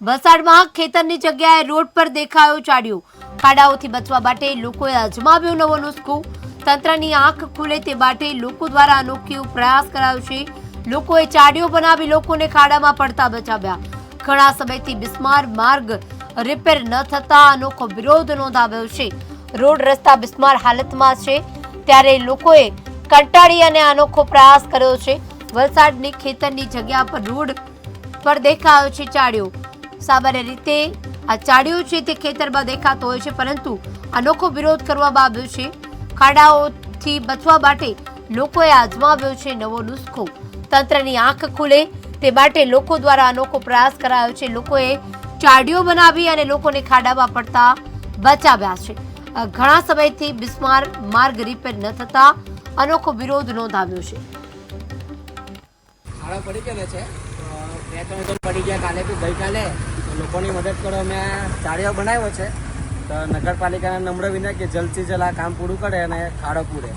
વલસાડમાં ખેતરની જગ્યાએ રોડ પર દેખાયો ચાડ્યો. ખાડાઓથી બચવા માટે લોકોએ અજમાવ્યું નવો નુસ્ખો. તંત્રની આંખ ખુલે તે માટે લોકો દ્વારા અનોખી પ્રયાસ કરાયો છે. લોકોએ ચાડીઓ બનાવી લોકોને ખાડામાં પડતા બચાવ્યા. ઘણા સમયથી બિસ્માર માર્ગ રિપેર ન થતા અનોખો વિરોધ નોંધાવ્યો છે. રોડ રસ્તા બિસ્માર હાલતમાં છે. ત્યારે લોકોએ કંટાળી અને અનોખો પ્રયાસ કર્યો છે. વલસાડની ખેતરની જગ્યા પર રોડ પર દેખાયો છે ચાડિયો. સામાન્ય રીતે આ ચાડિયો છે તે ખેતરમાં દેખાતો હોય છે, પરંતુ અનોખો વિરોધ કરવામાં આવ્યો છે. ખાડાઓથી બચવા માટે લોકોએ આજમાવ્યો છે નવો નુસ્ખો. તંત્રની આંખ ખુલે તે માટે લોકો દ્વારા અનોખો પ્રયાસ કરાયો છે. લોકોએ ચાડીઓ બનાવી અને લોકોને ખાડામાં પડતા બચાવ્યા છે. ઘણા સમયથી બિસ્માર માર્ગ રિપેર ન થતા અનોખો વિરોધ નોંધાવ્યો છે. ખાડા પડી ગયા છે. બે ત્રણ પડી ગયા. કાલે બી ગઈકાલે તો લોકોની મદદ કરો. અમે ચાળિયો બનાવ્યો છે. તો નગરપાલિકાના નમ્ર વિનય કે જલ્દથી જલ્દ આ કામ પૂરું કરે અને ખાડો પૂરે.